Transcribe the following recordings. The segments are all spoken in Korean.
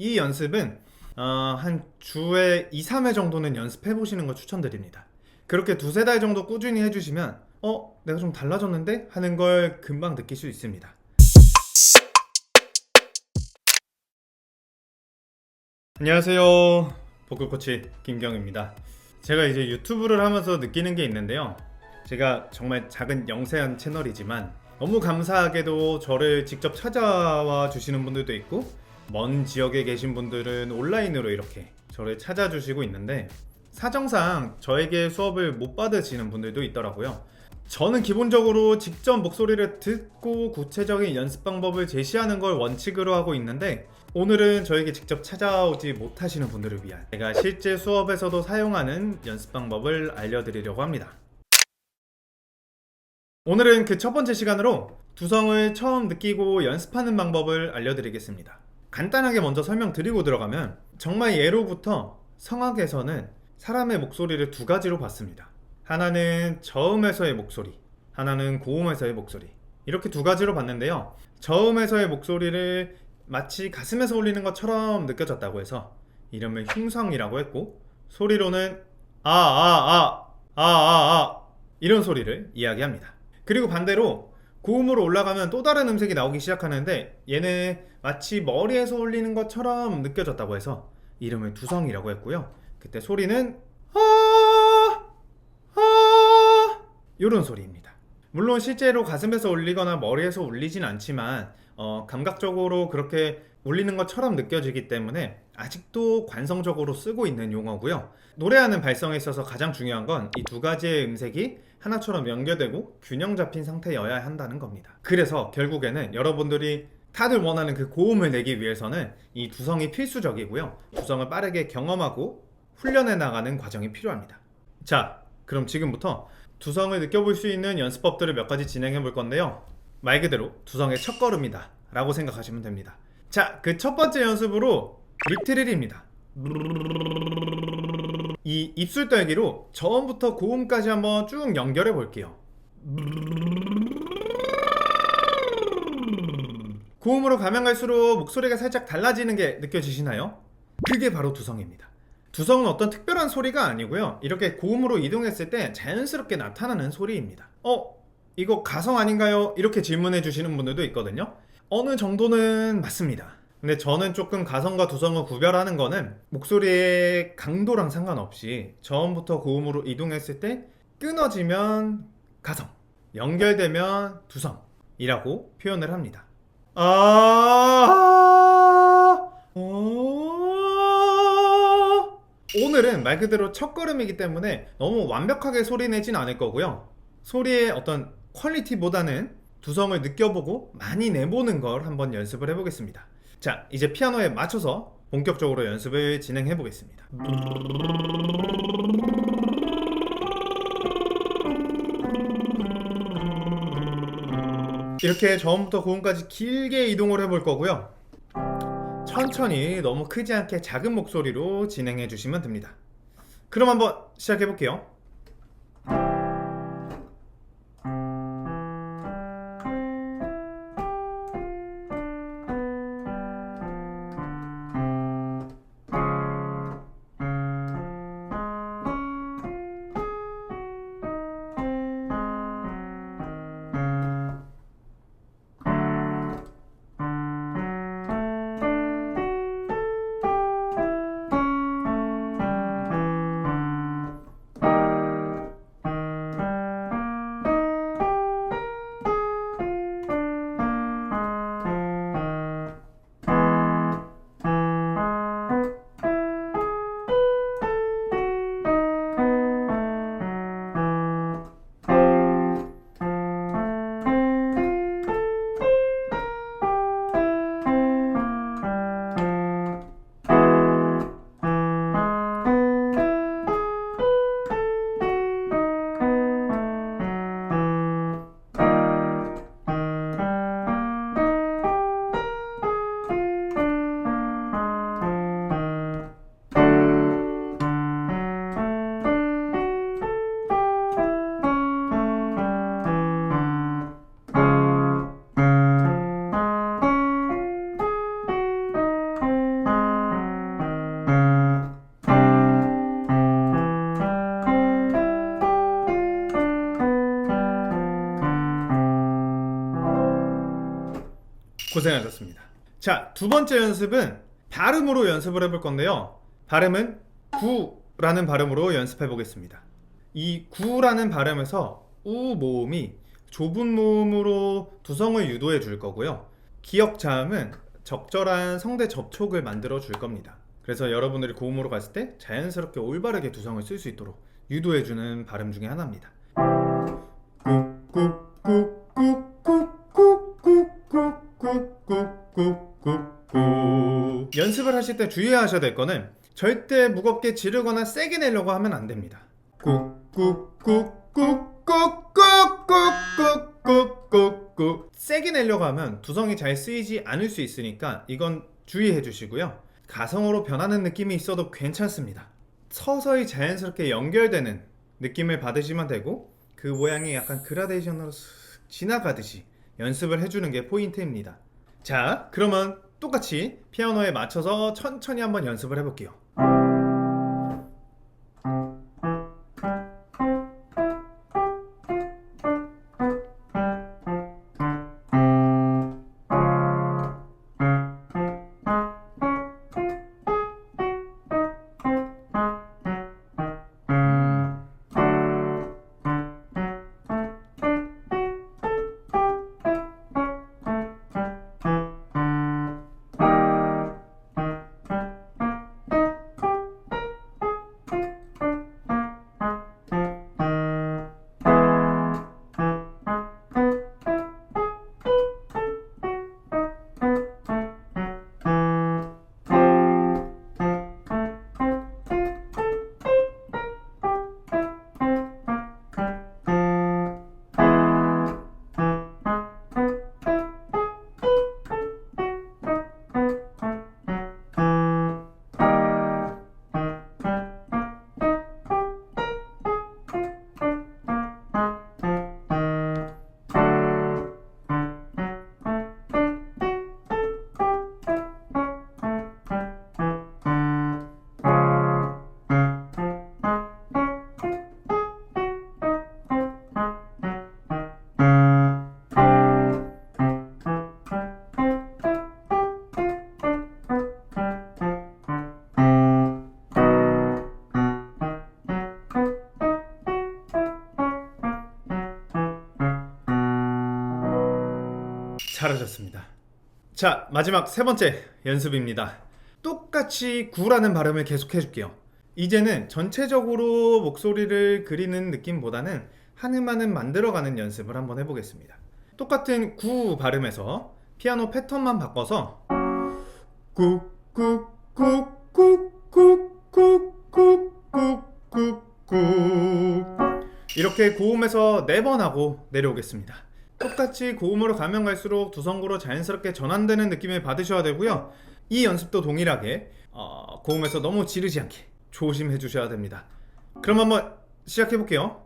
이 연습은 어, 한 주에 2, 3회 정도는 연습해 보시는 거 추천드립니다. 그렇게 두세 달 정도 꾸준히 해주시면 어? 내가 좀 달라졌는데? 하는 걸 금방 느낄 수 있습니다. 안녕하세요. 복근코치 김경입니다. 제가 이제 유튜브를 하면서 느끼는 게 있는데요. 제가 정말 작은 영세한 채널이지만 너무 감사하게도 저를 직접 찾아와 주시는 분들도 있고 먼 지역에 계신 분들은 온라인으로 이렇게 저를 찾아주시고 있는데 사정상 저에게 수업을 못 받으시는 분들도 있더라고요. 저는 기본적으로 직접 목소리를 듣고 구체적인 연습 방법을 제시하는 걸 원칙으로 하고 있는데 오늘은 저에게 직접 찾아오지 못하시는 분들을 위한 제가 실제 수업에서도 사용하는 연습 방법을 알려드리려고 합니다. 오늘은 그 첫 번째 시간으로 두성을 처음 느끼고 연습하는 방법을 알려드리겠습니다. 간단하게 먼저 설명드리고 들어가면 정말 예로부터 성악에서는 사람의 목소리를 두 가지로 봤습니다. 하나는 저음에서의 목소리, 하나는 고음에서의 목소리. 이렇게 두 가지로 봤는데요. 저음에서의 목소리를 마치 가슴에서 울리는 것처럼 느껴졌다고 해서 이름을 흉성이라고 했고 소리로는 아아아아아아 이런 소리를 이야기합니다. 그리고 반대로 고음으로 올라가면 또 다른 음색이 나오기 시작하는데 얘는 마치 머리에서 울리는 것처럼 느껴졌다고 해서 이름을 두성이라고 했고요. 그때 소리는 아, 아 이런 소리입니다. 물론 실제로 가슴에서 울리거나 머리에서 울리진 않지만 어, 감각적으로 그렇게 울리는 것처럼 느껴지기 때문에 아직도 관성적으로 쓰고 있는 용어고요. 노래하는 발성에 있어서 가장 중요한 건 이 두 가지의 음색이 하나처럼 연결되고 균형 잡힌 상태여야 한다는 겁니다. 그래서 결국에는 여러분들이 다들 원하는 그 고음을 내기 위해서는 이 두성이 필수적이고요. 두성을 빠르게 경험하고 훈련해 나가는 과정이 필요합니다. 자, 그럼 지금부터 두성을 느껴볼 수 있는 연습법들을 몇 가지 진행해 볼 건데요. 말 그대로 두성의 첫 걸음이다 라고 생각하시면 됩니다. 자, 그 첫 번째 연습으로 립트릴입니다. 이 입술 떨기로 저음부터 고음까지 한번 쭉 연결해 볼게요. 고음으로 가면 갈수록 목소리가 살짝 달라지는 게 느껴지시나요? 그게 바로 두성입니다. 두성은 어떤 특별한 소리가 아니고요. 이렇게 고음으로 이동했을 때 자연스럽게 나타나는 소리입니다. 어? 이거 가성 아닌가요? 이렇게 질문해 주시는 분들도 있거든요. 어느 정도는 맞습니다. 근데 저는 조금 가성과 두성을 구별하는 거는 목소리의 강도랑 상관없이 저음부터 고음으로 이동했을 때 끊어지면 가성, 연결되면 두성이라고 표현을 합니다. 아, 어... 오늘은 말 그대로 첫 걸음이기 때문에 너무 완벽하게 소리 내진 않을 거고요. 소리의 어떤 퀄리티보다는 두성을 느껴보고 많이 내보는 걸 한번 연습을 해보겠습니다. 자, 이제 피아노에 맞춰서 본격적으로 연습을 진행해 보겠습니다. 이렇게 저음부터 고음까지 길게 이동을 해볼 거고요. 천천히 너무 크지 않게 작은 목소리로 진행해 주시면 됩니다. 그럼 한번 시작해 볼게요. 고생하셨습니다. 자, 두 번째 연습은 발음으로 연습을 해볼 건데요. 발음은 구라는 발음으로 연습해 보겠습니다. 이 구라는 발음에서 우 모음이 좁은 모음으로 두성을 유도해 줄 거고요. 기역 자음은 적절한 성대 접촉을 만들어 줄 겁니다. 그래서 여러분들이 고음으로 갔을 때 자연스럽게 올바르게 두성을 쓸 수 있도록 유도해 주는 발음 중에 하나입니다. 꾹꾹꾹꾹 연습을 하실 때 주의하셔야 될 거는 절대 무겁게 지르거나 세게 내려고 하면 안 됩니다. 꾹꾹꾹꾹꾹꾹꾹꾹꾹꾹꾹 세게 내려고 하면 두성이 잘 쓰이지 않을 수 있으니까 이건 주의해 주시고요. 가성으로 변하는 느낌이 있어도 괜찮습니다. 서서히 자연스럽게 연결되는 느낌을 받으시면 되고 그 모양이 약간 그라데이션으로 슥 지나가듯이 연습을 해주는 게 포인트입니다. 자, 그러면 똑같이 피아노에 맞춰서 천천히 한번 연습을 해볼게요. 잘하셨습니다. 자, 마지막 세 번째 연습입니다. 똑같이 구라는 발음을 계속 해줄게요. 이제는 전체적으로 목소리를 그리는 느낌보다는 한음한음 만들어가는 연습을 한번 해보겠습니다. 똑같은 구 발음에서 피아노 패턴만 바꿔서 이렇게 고음에서 네 번 하고 내려오겠습니다. 똑같이 고음으로 가면 갈수록 두성구로 자연스럽게 전환되는 느낌을 받으셔야 되고요. 이 연습도 동일하게 어, 고음에서 너무 지르지 않게 조심해 주셔야 됩니다. 그럼 한번 시작해 볼게요.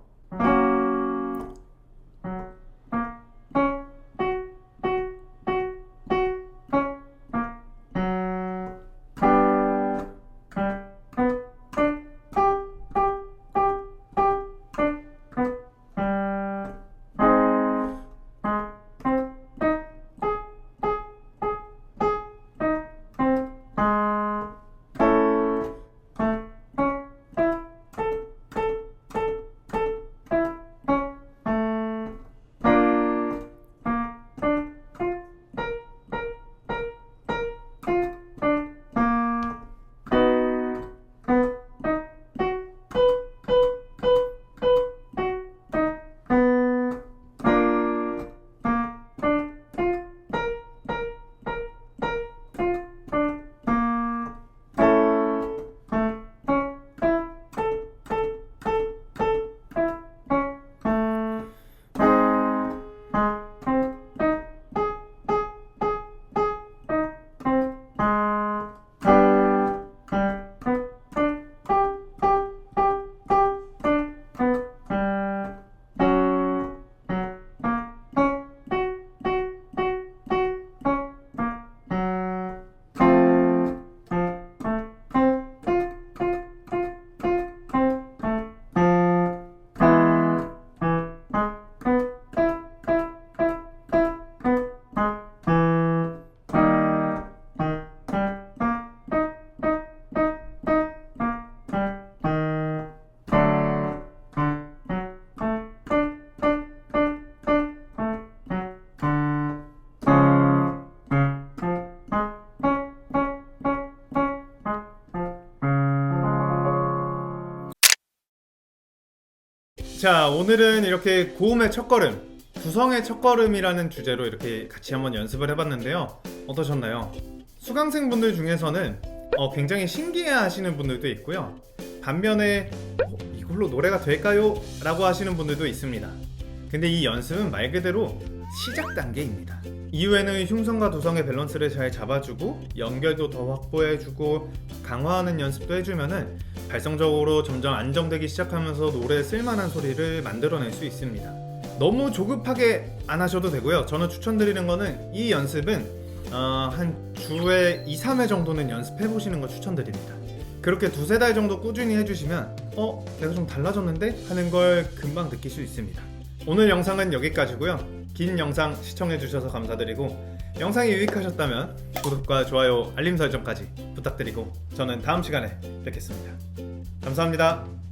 자, 오늘은 이렇게 고음의 첫걸음, 두성의 첫걸음이라는 주제로 이렇게 같이 한번 연습을 해봤는데요. 어떠셨나요? 수강생 분들 중에서는 어, 굉장히 신기해 하시는 분들도 있고요. 반면에 어, 이걸로 노래가 될까요? 라고 하시는 분들도 있습니다. 근데 이 연습은 말 그대로 시작 단계입니다. 이후에는 흉성과 두성의 밸런스를 잘 잡아주고 연결도 더 확보해주고 강화하는 연습도 해주면은 발성적으로 점점 안정되기 시작하면서 노래에 쓸만한 소리를 만들어낼 수 있습니다. 너무 조급하게 안 하셔도 되고요. 저는 추천드리는 거는 이 연습은 어, 한 주에 2, 3회 정도는 연습해 보시는 거 추천드립니다. 그렇게 두세 달 정도 꾸준히 해주시면 어? 내가 좀 달라졌는데? 하는 걸 금방 느낄 수 있습니다. 오늘 영상은 여기까지고요. 긴 영상 시청해주셔서 감사드리고 영상이 유익하셨다면 구독과 좋아요, 알림 설정까지 부탁드리고 저는 다음 시간에 뵙겠습니다. 감사합니다.